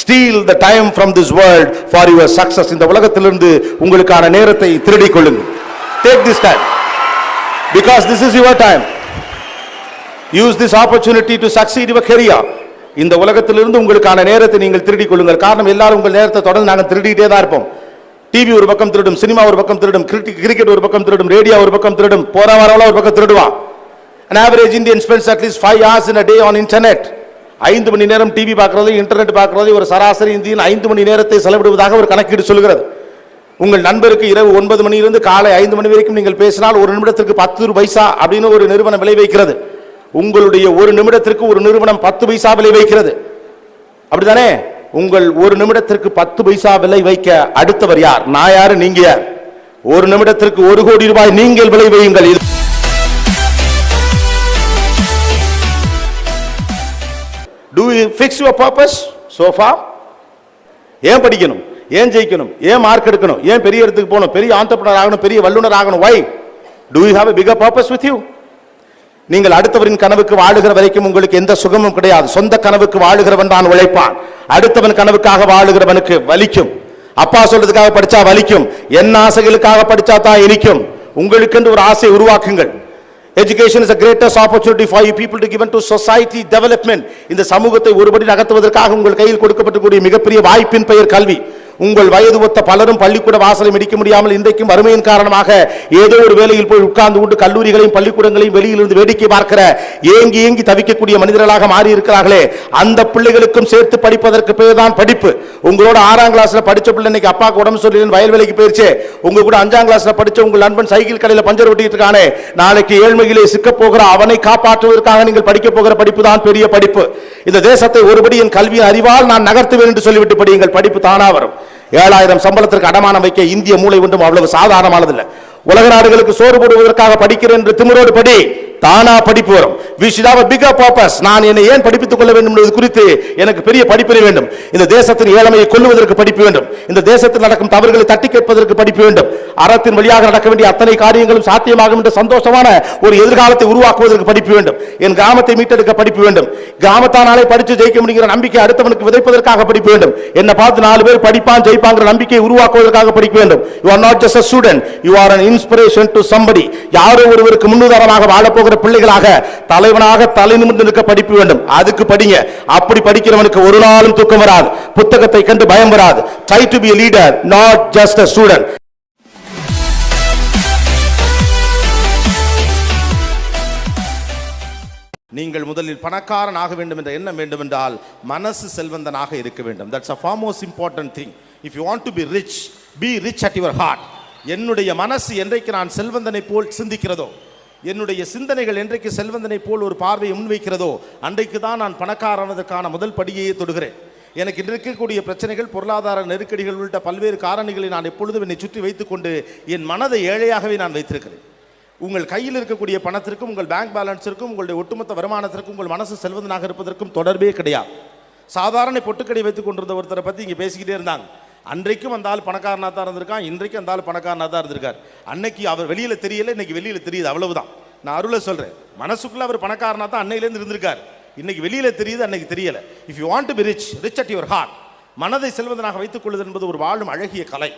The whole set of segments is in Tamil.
Steal the time from this world for your success இந்த உலகத்திலிருந்து உங்களுக்கான நேரத்தை திருடிக் கொள்ளுங்கள். Take this time because this is your time use this opportunity to succeed your career. இந்த உலகத்திலிருந்து உங்களுக்கான நேரத்தை நீங்கள் திருடிக் கொள்ளுங்கள். காரணம் எல்லாரும் உங்கள் நேரத்தை தொடர்ந்து நாங்கள் திருடிட்டே தான் இருப்போம். டிவி ஒரு பக்கம் திருடும் சினிமா ஒரு பக்கம் திருடும் கிரிக்கெட் ஒரு பக்கம் திருடும் ரேடியோ ஒரு பக்கம் திருடும் போற வாரம் ஒரு பக்கம் திருடுவான். An average indian spends at least 5 hours in a day on internet. ஐந்து மணி நேரம் டிவி பார்க்குறது இன்டர்நெட் பார்க்குறது ஒரு சராசரி இந்தியன் ஐந்து மணி நேரத்தை செலவிடுவதாக ஒரு கணக்கீடு சொல்கிறது. உங்கள் நண்பருக்கு இரவு ஒன்பது மணியிலிருந்து காலை ஐந்து மணி வரைக்கும் நீங்கள் பேசினால் ஒரு நிமிடத்திற்கு பத்து பைசா அப்படின்னு ஒரு நிறுவனம் விலை வைக்கிறது. உங்களுடைய ஒரு நிமிடத்திற்கு ஒரு நிறுவனம் பத்து பைசா விலை வைக்கிறது. அப்படிதானே உங்கள் ஒரு நிமிடத்திற்கு பத்து பைசா விலை வைக்க அடுத்தவர் யார்? நான் யாரு? நீங்க யார்? ஒரு நிமிடத்திற்கு ஒரு கோடி ரூபாய் நீங்கள் விலை வையுங்கள். Do you fix your purpose sofa ஏன் படிக்கணும்? ஏன் ஜெயிக்கணும்? ஏன் மார்க் எடுக்கணும்? ஏன் பெரிய இடத்துக்கு போகணும்? பெரிய ஆண்டர்பனர் ஆகணும்? பெரிய வல்லுனர் ஆகணும்? Why do you have a bigger purpose with you நீங்கள் அடுத்தவரின் கனவுக்கு வாழுகிற வரைக்கும் உங்களுக்கு எந்த சுகமும் கிடையாது. சொந்த கனவுக்கு வாழுகிறவன் தான் உழைப்பான். அடுத்தவன் கனவுக்காக வாழுகிறவனுக்கு வலிக்கும். அப்பா சொல்றதுக்காக படிச்சா வலிக்கும். என் ஆசைகளுக்காக படிச்சா தான் இனிக்கும். உங்களுக்கென்று ஒரு ஆசை உருவாக்குங்கள். Education is a greatest opportunity for you people to given to society development இந்த சமூகத்தை ஒருபடி நகர்த்துவதற்காக உங்கள் கையில் கொடுக்கப்பட்டக்கூடிய மிகப்பெரிய வாய்ப்பின் பெயர் கல்வி. உங்கள் வயது ஒத்த பலரும் பள்ளிக்கூட வாசலை மிடிக்க முடியாமல் இன்றைக்கும் வறுமையின் காரணமாக ஏதோ ஒரு வேலையில் போய் உட்கார்ந்து கொண்டு கல்லூரிகளையும் பள்ளிக்கூடங்களையும் வெளியிலிருந்து வேடிக்கை பார்க்கிற ஏங்கி ஏங்கி தவிக்கக்கூடிய மனிதர்களாக மாறி இருக்கிறார்களே அந்த பிள்ளைகளுக்கும் சேர்த்து படிப்பதற்கு பேர் தான் படிப்பு. உங்களோட ஆறாம் கிளாஸ்ல படிச்ச பிள்ளை இன்னைக்கு அப்பாக்கு உடம்பு சொல்லி வயல் வேலைக்கு போயிருச்சு. உங்க கூட அஞ்சாம் கிளாஸ்ல படிச்ச உங்கள் நண்பன் சைக்கிள் கடையில் பஞ்சர் ஓட்டிட்டு இருக்கானே நாளைக்கு ஏழ்மையிலே சிக்க போகிற அவனை காப்பாற்றுவதற்காக நீங்கள் படிக்க போகிற படிப்பு தான் பெரிய படிப்பு. இந்த தேசத்தை ஒருபடி என் கல்வியின் அறிவால் நான் நகர்த்துவேன் என்று சொல்லிவிட்டு படியுங்கள். படிப்பு தானா வரும். ஏழாயிரம் சம்பளத்திற்கு அடமானம் வைக்க இந்திய மூளை ஒன்றும் அவ்வளவு சாதாரணமானதில்லை. உலக நாடுகளுக்கு சோறு போடுவதற்காக படிக்கிறேன் என்று திமிரோடு படி தானா படிப்பு வரும். We should have a bigger நான் என்னை ஏன் படிப்பித்துக் கொள்ள வேண்டும் என்பது குறித்து எனக்கு பெரிய படிப்பினை வேண்டும். இந்த தேசத்தின் ஏழ்மையை கொல்லுவதற்கு படிப்பு வேண்டும். இந்த தேசத்தில் நடக்கும் தவறுகளை தட்டி கேட்பதற்கு படிப்பு வேண்டும். அறத்தின் வழியாக நடக்க வேண்டிய அத்தனை காரியங்களும் சாத்தியமாகும் என்ற சந்தோஷமான ஒரு எதிர்காலத்தை உருவாக்குவதற்கு படிப்பு வேண்டும். என் கிராமத்தை மீட்டெடுக்க படிப்பு வேண்டும். கிராமத்தானாலே படித்து ஜெயிக்க முடிகிற நம்பிக்கை அடுத்தவனுக்கு விதைப்பதற்காக படிப்பு வேண்டும். என்னை பார்த்து நாலு பேர் படிப்பான் ஜெயிப்பாங்கிற நம்பிக்கையை உருவாக்குவதற்காக படிக்க வேண்டும். You are not just a student you are an inspiration to somebody யாரோ ஒருவருக்கு முன்னுதாரணமாக வாழப்போகிற பிள்ளைகளாக தலைவனாக தலை நிமிர்ந்து நிற்க படிப்பு வேண்டும். அதுக்கு படிங்க. அப்படி படிக்கிறவனுக்கு ஒரு நாளும் தூக்கம் வராது. புத்தகத்தை கண்டு பயம் வராது. Try to be leader not just a student நீங்கள் முதலில் பணக்காரன் ஆக வேண்டும் என்ற எண்ணம் வேண்டுமென்றால் மனசு செல்வந்தனாக இருக்க வேண்டும். That's a foremost important thing if you want to be rich be rich at your heart என்னுடைய மனசு என்றைக்கு நான் செல்வந்தனை போல் சிந்திக்கிறதோ என்னுடைய சிந்தனைகள் என்றைக்கு செல்வந்தனை போல் ஒரு பார்வையை முன்வைக்கிறதோ அன்றைக்கு தான் நான் பணக்காரனதற்கான முதல் படியையே தொடுகிறேன். எனக்கு இருக்கக்கூடிய பிரச்சனைகள் பொருளாதார நெருக்கடிகள் உள்ளிட்ட பல்வேறு காரணிகளை நான் எப்பொழுதும் என்னை சுற்றி வைத்துக்கொண்டு என் மனதை ஏழையாகவே நான் வைத்திருக்கிறேன். உங்கள் கையில் இருக்கக்கூடிய பணத்திற்கும் உங்கள் பேங்க் பேலன்ஸிற்கும் உங்களுடைய ஒட்டுமொத்த வருமானத்திற்கும் உங்கள் மனசு செல்வந்தனாக இருப்பதற்கும் தொடர்பே கிடையாது. சாதாரண பொட்டுக்கடை வைத்துக் கொண்டிருந்த ஒருத்தரை பற்றி இங்கே பேசிக்கிட்டே இருந்தாங்க. அன்றைக்கும் அந்த ஆள் பணக்காரனாக தான் இருந்திருக்கான் இன்றைக்கும் அந்த ஆள் பணக்காரனாக தான் இருந்திருக்கார். அன்னைக்கு அவர் வெளியில் தெரியல இன்னைக்கு வெளியில் தெரியுது அவ்வளவுதான். நான் அருளை சொல்கிறேன் மனசுக்குள்ள அவர் பணக்காரனாக தான் அன்னையிலேருந்து இருந்திருக்கார். இன்னைக்கு வெளியில் தெரியுது அன்னைக்கு தெரியல. If you want to be rich rich at your heart மனதை செல்வதனாக வைத்துக் கொள்வது என்பது ஒரு வாழும் அழகிய கலை.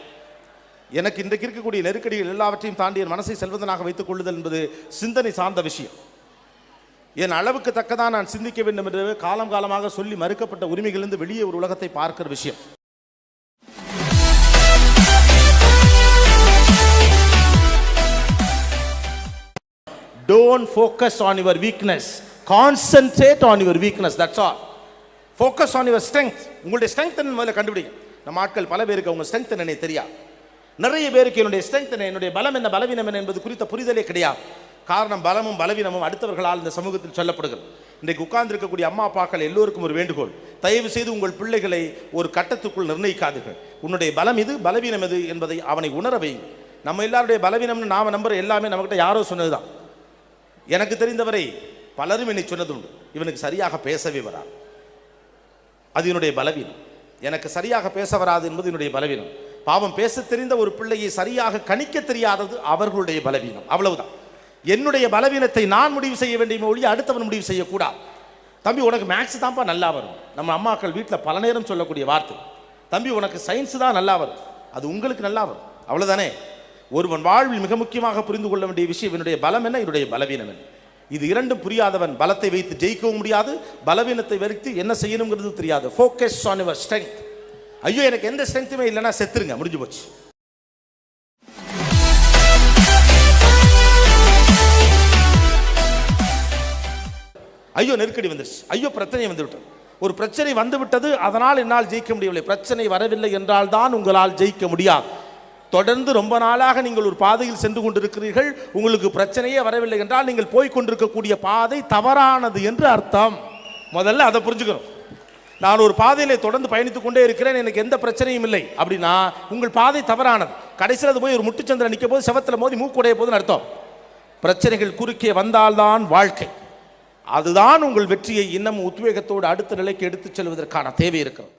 எனக்கு இன்றைக்கு இருக்கக்கூடிய நெருக்கடிகள் எல்லாவற்றையும் தாண்டி என் மனசை செல்வதனாக வைத்துக் கொள்ளுதல் என்பது சிந்தனை சார்ந்த விஷயம். என் அளவுக்கு தக்கதான் நான் சிந்திக்க வேண்டும் என்று காலம் காலமாக சொல்லி மறுக்கப்பட்ட உரிமைகளிலிருந்து வெளியே ஒரு உலகத்தை பார்க்கிற விஷயம். Don't focus on your weakness concentrate on your weakness that's all focus on your strength உங்களுடைய ஸ்ட்ரென்த் முதல்ல கண்டுபிடிங்க நம்ம ஆட்கள் பல பேருக்கு அவங்க ஸ்ட்ரென்த் என்ன தெரியாது நிறைய பேருக்கு என்னுடைய ஸ்ட்ரென்த் என்ன என்னுடைய பலம் என்ன பலவீனம் என்ன என்பது குறித்த புரிதலே கிடையாது காரணம் பலமும் பலவீனமும் அடுத்தவர்களால் இந்த சமூகத்தில் சொல்லப்படுகிறது. இன்றைக்கு உட்கார்ந்திருக்கக்கூடிய அம்மா அப்பாக்கள் எல்லோருக்கும் ஒரு வேண்டுகோள். தயவு செய்து உங்கள் பிள்ளைகளை ஒரு கட்டத்துக்குள் நிர்ணயிக்காதீர்கள். உன்னுடைய பலம் இது பலவீனம் எது என்பதை அவனை உணர வையுங்கள். நம்ம எல்லாருடைய பலவீனம்னு நாம நம்புற எல்லாமே நம்மகிட்ட யாரோ சொன்னது தான் எனக்கு தெரிந்தவரை பலரும் என்னை சொன்னதுண்டு. இவனுக்கு சரியாக பேசவே வராது. அது என்னுடைய பலவீனம். எனக்கு சரியாக பேச வராது என்பது என்னுடைய பலவீனம். பாவம் பேச தெரிந்த ஒரு பிள்ளையை சரியாக கணிக்க தெரியாதது அவர்களுடைய பலவீனம். அவ்வளவுதான். என்னுடைய பலவீனத்தை நான் முடிவு செய்ய வேண்டிய ஒழிய அடுத்தவன் முடிவு செய்யக்கூடாது. தம்பி உனக்கு மேக்ஸ் தான்ப்பா நல்லா வரும். நம்ம அம்மாக்கள் வீட்டில் பல நேரம் சொல்லக்கூடிய வார்த்தை. தம்பி உனக்கு சயின்ஸ் தான் நல்லா வரும். அது உங்களுக்கு நல்லா வரும். அவ்வளோதானே ஒருவன் வாழ்வில் மிக முக்கியமாக புரிந்து கொள்ள வேண்டிய விஷயம் என்னுடைய பலம் என்ன? என்னுடைய பலவீனம் என்ன? இது இரண்டும் புரியாதவன் பலத்தை வைத்து ஜெயிக்கவும் முடியாது பலவீனத்தை வைத்து என்ன செய்யணுங்கிறது தெரியாது. ஃபோக்கஸ் ஆன் யுவர் ஸ்ட்ரென்த் ஐயோ எனக்கு எந்த ஸ்ட்ரென்த்துமே இல்லைன்னா செத்துருங்க முடிஞ்சு போச்சு. ஐயோ நெருக்கடி வந்துருச்சு. ஐயோ பிரச்சனை வந்துவிட்டது ஒரு பிரச்சனை வந்து விட்டது அதனால் என்னால் ஜெயிக்க முடியவில்லை. பிரச்சனை வரவில்லை என்றால் தான் உங்களால் ஜெயிக்க முடியாது. தொடர்ந்து ரொம்ப நாளாக நீங்கள் ஒரு பாதையில் சென்று கொண்டிருக்கிறீர்கள். உங்களுக்கு பிரச்சனையே வரவில்லை என்றால் நீங்கள் போய் கொண்டிருக்கக்கூடிய பாதை தவறானது என்று அர்த்தம். முதல்ல அதை புரிஞ்சுக்கணும். நான் ஒரு பாதையில் தொடர்ந்து பயணித்துக் கொண்டே இருக்கிறேன் எனக்கு எந்த பிரச்சனையும் இல்லை. அப்படின்னா உங்கள் பாதை தவறானது. கடைசியில் அது போய் ஒரு முட்டுச்சந்திரன் நிற்க போது செவத்தில் மோதி மூக்குடைய போதுன்னு அர்த்தம். பிரச்சனைகள் குறுக்கே வந்தால்தான் வாழ்க்கை. அதுதான் உங்கள் வெற்றியை இன்னும் உத்வேகத்தோடு அடுத்த நிலைக்கு எடுத்துச் செல்வதற்கான தேவை இருக்கிறது.